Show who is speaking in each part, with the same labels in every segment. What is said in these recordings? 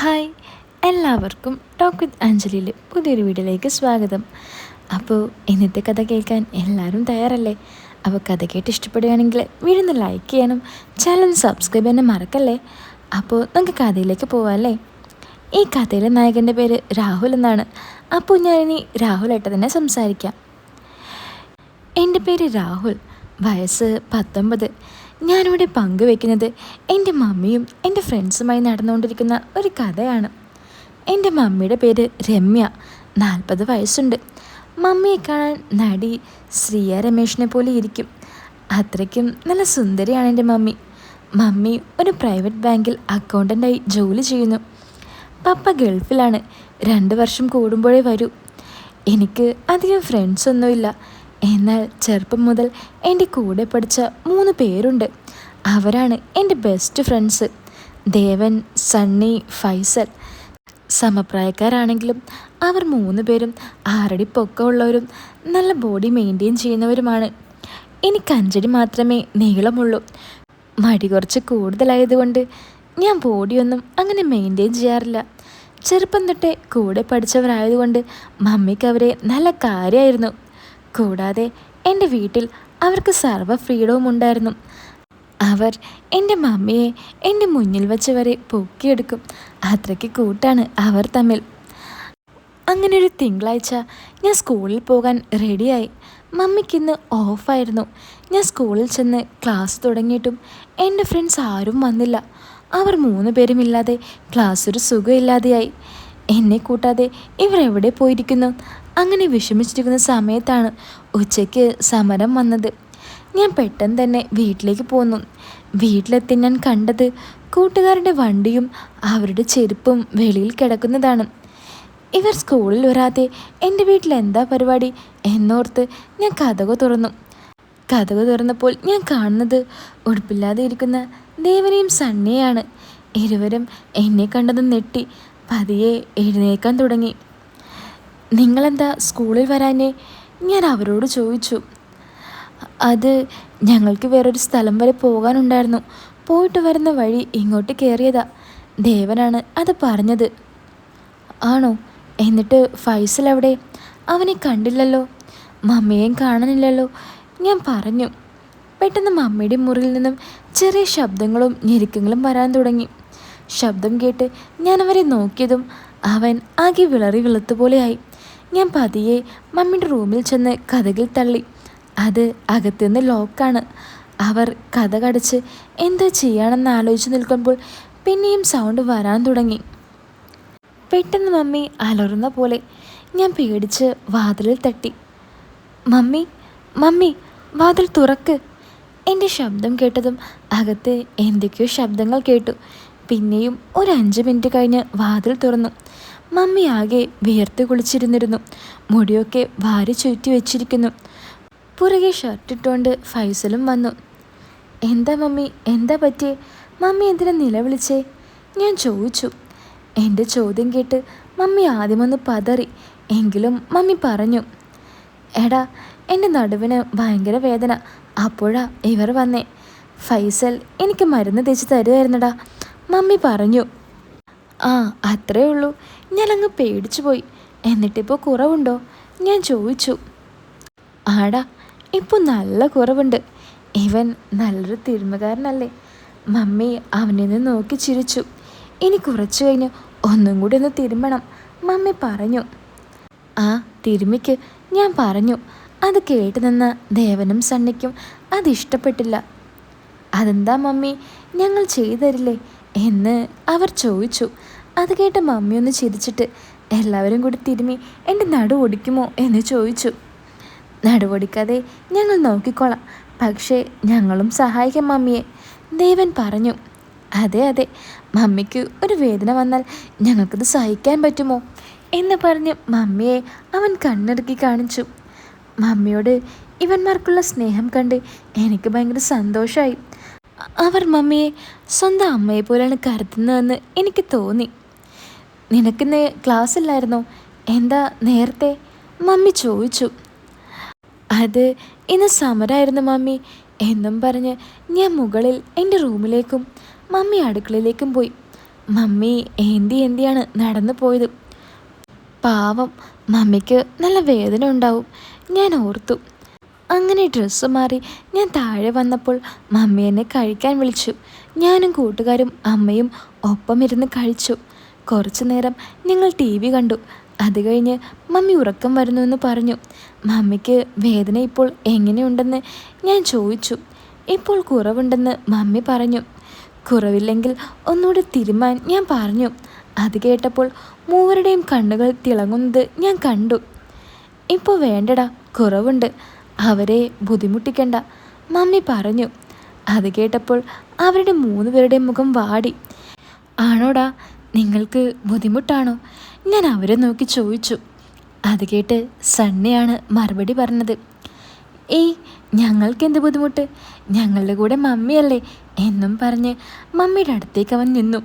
Speaker 1: Hi എല്ലാവർക്കും talk with അഞ്ജലിയിൽ പുതിയൊരു വീഡിയോയിലേക്ക് സ്വാഗതം. അപ്പോൾ ഇന്നത്തെ കഥ കേൾക്കാൻ എല്ലാവരും തയ്യാറല്ലേ? അപ്പോൾ കഥ കേട്ട് ഇഷ്ടപ്പെടുകയാണെങ്കിൽ വീഡിയോ ലൈക്ക് ചെയ്യാനും ചാനൽ സബ്സ്ക്രൈബ് ചെയ്യാനും മറക്കല്ലേ? അപ്പോൾ നമുക്ക് കഥയിലേക്ക് പോവാമല്ലേ ഈ കഥയിലെ നായകന്റെ പേര് രാഹുൽ എന്നാണ്. അപ്പോൾ ഞാനിനി രാഹുലായിട്ട് തന്നെ സംസാരിക്കാം. എന്റെ പേര് രാഹുൽ. വയസ്സ് പത്തൊമ്പത്. ഞാനിവിടെ പങ്കുവെക്കുന്നത് എന്റെ മമ്മിയും എന്റെ ഫ്രണ്ട്സുമായി നടന്നുകൊണ്ടിരിക്കുന്ന ഒരു കഥയാണ്. എന്റെ മമ്മിയുടെ പേര് രമ്യ. നാൽപ്പത് വയസ്സുണ്ട്. മമ്മിയെ കാണാൻ നടി ശ്രീയ രമേഷിനെ പോലെ ഇരിക്കും. അത്രയ്ക്കും നല്ല സുന്ദരിയാണ് എന്റെ മമ്മി. മമ്മി ഒരു പ്രൈവറ്റ് ബാങ്കിൽ അക്കൗണ്ടന്റായി ജോലി ചെയ്യുന്നു. പപ്പ ഗൾഫിലാണ്. രണ്ട് വർഷം കൂടുമ്പോഴേ വരൂ. എനിക്ക് അധികം ഫ്രണ്ട്സൊന്നുമില്ല. എന്നാൽ ചെറുപ്പം മുതൽ എന്റെ കൂടെ പഠിച്ച മൂന്ന് പേരുണ്ട്. അവരാണ് എന്റെ ബെസ്റ്റ് ഫ്രണ്ട്സ് ദേവൻ സണ്ണി ഫൈസൽ. സമപ്രായക്കാരാണെങ്കിലും അവർ മൂന്ന് പേരും ആറടി പൊക്കമുള്ളവരും നല്ല ബോഡി മെയിന്റെയിൻ ചെയ്യുന്നവരുമാണ്. എനിക്ക് അഞ്ചടി മാത്രമേ നീളമുള്ളൂ. മടി കുറച്ച് കൂടുതലായതുകൊണ്ട് ഞാൻ ബോഡിയൊന്നും അങ്ങനെ മെയിന്റെയിൻ ചെയ്യാറില്ല. ചെറുപ്പം തൊട്ടേ കൂടെ പഠിച്ചവരായതുകൊണ്ട് മമ്മിക്ക് അവരെ നല്ല കാര്യമായിരുന്നു കൂടാതെ എന്റെ വീട്ടിൽ അവർക്ക് സർവ ഫ്രീഡവും ഉണ്ടായിരുന്നു. അവർ എന്റെ മമ്മിയെ എന്റെ മുന്നിൽ വച്ച് വരെ പൊക്കിയെടുക്കും. അത്രയ്ക്ക് കൂട്ടാണ് അവർ തമ്മിൽ. അങ്ങനെ ഒരു തിങ്കളാഴ്ച ഞാൻ സ്കൂളിൽ പോകാൻ റെഡിയായി മമ്മിക്കിന്ന് ഓഫായിരുന്നു ഞാൻ സ്കൂളിൽ ചെന്ന് ക്ലാസ് തുടങ്ങിയിട്ടും എന്റെ ഫ്രണ്ട്സ് ആരും വന്നില്ല. അവർ മൂന്ന് പേരും ഇല്ലാതെ ക്ലാസ് ഒരു സുഖമില്ലാതെയായി. എന്നെ കൂട്ടാതെ ഇവരെവിടെ പോയിരിക്കുന്നു? അങ്ങനെ വിഷമിച്ചിരിക്കുന്ന സമയത്താണ് ഉച്ചയ്ക്ക് സമരം വന്നത്. ഞാൻ പെട്ടെന്ന് തന്നെ വീട്ടിലേക്ക് പോന്നു. വീട്ടിലെത്തി ഞാൻ കണ്ടത് കൂട്ടുകാരുടെ വണ്ടിയും അവരുടെ ചെരുപ്പും വെളിയിൽ കിടക്കുന്നതാണ്. ഇവർ സ്കൂളിൽ വരാതെ എന്റെ വീട്ടിൽ എന്താ പരിപാടി? എന്നോർത്ത് ഞാൻ കഥകു തുറന്നു. കഥകു തുറന്നപ്പോൾ ഞാൻ കാണുന്നത് ഉടുപ്പില്ലാതെ ഇരിക്കുന്ന ദേവനെയും സണ്ണിയാണ് ഇരുവരും എന്നെ കണ്ടതും നെട്ടി പതിയെ എഴുന്നേക്കാൻ തുടങ്ങി. നിങ്ങളെന്താ സ്കൂളിൽ വരാനേ? ഞാൻ അവരോട് ചോദിച്ചു. അത് ഞങ്ങൾക്ക് വേറൊരു സ്ഥലം വരെ പോകാനുണ്ടായിരുന്നു. പോയിട്ട് വരുന്ന വഴി ഇങ്ങോട്ട് കയറിയതാ. ദേവനാണ് അത് പറഞ്ഞത്. ആണോ? എന്നിട്ട് ഫൈസൽ അവിടെ അവനെ കണ്ടില്ലല്ലോ. മമ്മിയെയും കാണാനില്ലല്ലോ. ഞാൻ പറഞ്ഞു. പെട്ടെന്ന് മമ്മിയുടെ മുറിയിൽ നിന്നും ചെറിയ ശബ്ദങ്ങളും ഞെരുക്കങ്ങളും വരാൻ തുടങ്ങി. ശബ്ദം കേട്ട് ഞാൻ അവരെ നോക്കിയതും അവൻ ആകെ വിളറി വെളുത്തുപോലെയായി ഞാൻ പതിയെ മമ്മിയുടെ റൂമിൽ ചെന്ന് കഥകിൽ തള്ളി. അത് അകത്തുനിന്ന് ലോക്കാണ്. അവർ കഥ കടച്ച് എന്താ ചെയ്യണമെന്ന് ആലോചിച്ച് നിൽക്കുമ്പോൾ പിന്നെയും സൗണ്ട് വരാൻ തുടങ്ങി. പെട്ടെന്ന് മമ്മി അലറുന്ന പോലെ ഞാൻ പേടിച്ച് വാതിലിൽ തട്ടി. മമ്മി മമ്മി വാതിൽ തുറക്ക്. എന്റെ ശബ്ദം കേട്ടതും അകത്ത് എന്തൊക്കെയോ ശബ്ദങ്ങൾ കേട്ടു. പിന്നെയും ഒരു അഞ്ച് മിനിറ്റ് കഴിഞ്ഞ് വാതിൽ തുറന്നു. മമ്മി ആകെ വിയർത്ത് കുളിച്ചിരുന്നിരുന്നു. മുടിയൊക്കെ വാരി ചുറ്റി വെച്ചിരിക്കുന്നു. പുറകെ ഷർട്ടിട്ടുകൊണ്ട് ഫൈസലും വന്നു. എന്താ മമ്മി? എന്താ പറ്റിയേ? മമ്മി എന്തിനാ നിലവിളിച്ചേ ഞാൻ ചോദിച്ചു. എന്റെ ചോദ്യം കേട്ട് മമ്മി ആദ്യമൊന്ന് പതറി. എങ്കിലും മമ്മി പറഞ്ഞു. എടാ എന്റെ നടുവിന് ഭയങ്കര വേദന. അപ്പോഴാ ഇവർ വന്നേ. ഫൈസൽ എനിക്ക് മരുന്ന് തേച്ച് തരുമായിരുന്നടാ മമ്മി പറഞ്ഞു. ആ അത്രേ ഉള്ളൂ. ഞാനങ്ങ് പേടിച്ചു പോയി. എന്നിട്ടിപ്പോൾ കുറവുണ്ടോ? ഞാൻ ചോദിച്ചു. ആടാ ഇപ്പോൾ നല്ല കുറവുണ്ട്. ഇവൻ നല്ലൊരു തിരുമകാരനല്ലേ. മമ്മി അവനിൽ നിന്ന് നോക്കി ചിരിച്ചു. ഇനി കുറച്ചു കഴിഞ്ഞ് ഒന്നും കൂടി ഒന്ന് തിരുമ്പണം മമ്മി പറഞ്ഞു. ആ തിരുമിക്ക്. ഞാൻ പറഞ്ഞു. അത് കേട്ട് നിന്ന ദേവനും സണ്ണിക്കും അതിഷ്ടപ്പെട്ടില്ല അതെന്താ മമ്മി? ഞങ്ങൾ ചെയ്തരില്ലേ? എന്ന് അവർ ചോദിച്ചു. അത് കേട്ട മമ്മിയൊന്ന് ചിരിച്ചിട്ട് എല്ലാവരും കൂടി തിരുമി എന്റെ നടു ഒടിക്കുമോ എന്ന് ചോദിച്ചു. നടുവൊടിക്കാതെ ഞങ്ങൾ നോക്കിക്കോളാം. പക്ഷേ ഞങ്ങളും സഹായിക്കാം മമ്മിയെ ദേവൻ പറഞ്ഞു. അതെ അതെ മമ്മിക്ക് ഒരു വേദന വന്നാൽ ഞങ്ങൾക്കത് സഹിക്കാൻ പറ്റുമോ? എന്ന് പറഞ്ഞ് മമ്മിയെ അവൻ കണ്ണിറുക്കി കാണിച്ചു. മമ്മിയോട് ഇവന്മാർക്കുള്ള സ്നേഹം കണ്ട് എനിക്ക് ഭയങ്കര സന്തോഷമായി അവർ മമ്മിയെ സ്വന്തം അമ്മയെ പോലെയാണ് കരുതുന്നതെന്ന് എനിക്ക് തോന്നി. നിനക്കിന്ന് ക്ലാസ് ഇല്ലായിരുന്നോ എന്താ നേരത്തെ മമ്മി ചോദിച്ചു. അത് ഇന്ന് സമരമായിരുന്നു മമ്മി. എന്നും പറഞ്ഞ് ഞാൻ മുകളിൽ എന്റെ റൂമിലേക്കും മമ്മി അടുക്കളയിലേക്കും പോയി. മമ്മി എന്തി എന്തിയാണ് നടന്നു പോയത്. പാവം മമ്മിക്ക് നല്ല വേദന ഉണ്ടാവും. ഞാൻ ഓർത്തു. അങ്ങനെ ഡ്രസ്സ് മാറി. ഞാൻ താഴെ വന്നപ്പോൾ മമ്മി എന്നെ കഴിക്കാൻ വിളിച്ചു. ഞാനും കൂട്ടുകാരും അമ്മയും ഒപ്പം ഇരുന്ന് കഴിച്ചു. കുറച്ചു നേരം ഞങ്ങൾ ടി വി കണ്ടു. അത് കഴിഞ്ഞ് മമ്മി ഉറക്കം വരുന്നുവെന്ന് പറഞ്ഞു. മമ്മിക്ക് വേദന ഇപ്പോൾ എങ്ങനെയുണ്ടെന്ന് ഞാൻ ചോദിച്ചു. ഇപ്പോൾ കുറവുണ്ടെന്ന് മമ്മി പറഞ്ഞു. കുറവില്ലെങ്കിൽ ഒന്നുകൂടെ തിരുമാൻ ഞാൻ പറഞ്ഞു. അത് കേട്ടപ്പോൾ മൂവരുടെയും കണ്ണുകൾ തിളങ്ങുന്നത് ഞാൻ കണ്ടു. ഇപ്പോൾ വേണ്ടടാ കുറവുണ്ട്. അവരെ ബുദ്ധിമുട്ടിക്കണ്ട. മമ്മി പറഞ്ഞു. അത് കേട്ടപ്പോൾ അവരുടെ മൂന്ന് പേരുടെയും മുഖം വാടി. ആണോടാ നിങ്ങൾക്ക് ബുദ്ധിമുട്ടാണോ? ഞാൻ അവരെ നോക്കി ചോദിച്ചു. അത് കേട്ട് സണ്ണിയാണ് മറുപടി പറഞ്ഞത്. ഏയ് ഞങ്ങൾക്ക് എന്ത് ബുദ്ധിമുട്ട്? ഞങ്ങളുടെ കൂടെ മമ്മിയല്ലേ എന്നും പറഞ്ഞ് മമ്മിയുടെ അടുത്തേക്ക് അവൻ നിന്നു.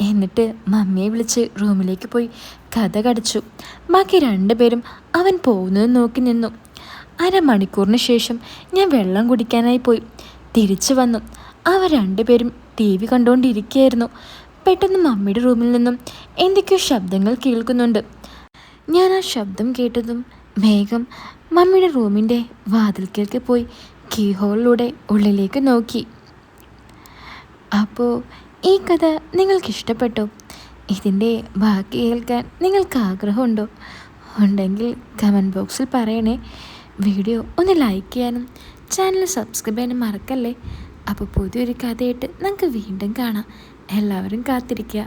Speaker 1: എന്നിട്ട് മമ്മിയെ വിളിച്ച് റൂമിലേക്ക് പോയി കഥ കടിച്ചു. ബാക്കി രണ്ടുപേരും അവൻ പോകുന്നത് നോക്കി നിന്നു. അരമണിക്കൂറിന് ശേഷം ഞാൻ വെള്ളം കുടിക്കാനായി പോയി. തിരിച്ചു വന്നു. അവർ രണ്ടുപേരും ടി വി കണ്ടുകൊണ്ടിരിക്കുകയായിരുന്നു. പെട്ടെന്ന് മമ്മിയുടെ റൂമിൽ നിന്നും എന്തൊക്കെയോ ശബ്ദങ്ങൾ കേൾക്കുന്നുണ്ട്. ഞാൻ ആ ശബ്ദം കേട്ടതും വേഗം മമ്മിയുടെ റൂമിന്റെ വാതിൽക്കേക്ക് പോയി കീ ഹോളിലൂടെ ഉള്ളിലേക്ക് നോക്കി. അപ്പോൾ ഈ കഥ നിങ്ങൾക്ക് ഇഷ്ടപ്പെട്ടോ ഇതിന്റെ ബാക്കി കേൾക്കാൻ നിങ്ങൾക്ക് ആഗ്രഹമുണ്ടോ? ഉണ്ടെങ്കിൽ കമന്റ് ബോക്സിൽ പറയണേ. വീഡിയോ ഒന്ന് ലൈക്ക് ചെയ്യാനും ചാനൽ സബ്സ്ക്രൈബ് ചെയ്യാനും മറക്കല്ലേ? അപ്പോൾ പുതിയൊരു കഥയായിട്ട് നമുക്ക് വീണ്ടും കാണാം. എല്ലാവരും കാത്തിരിക്കുക.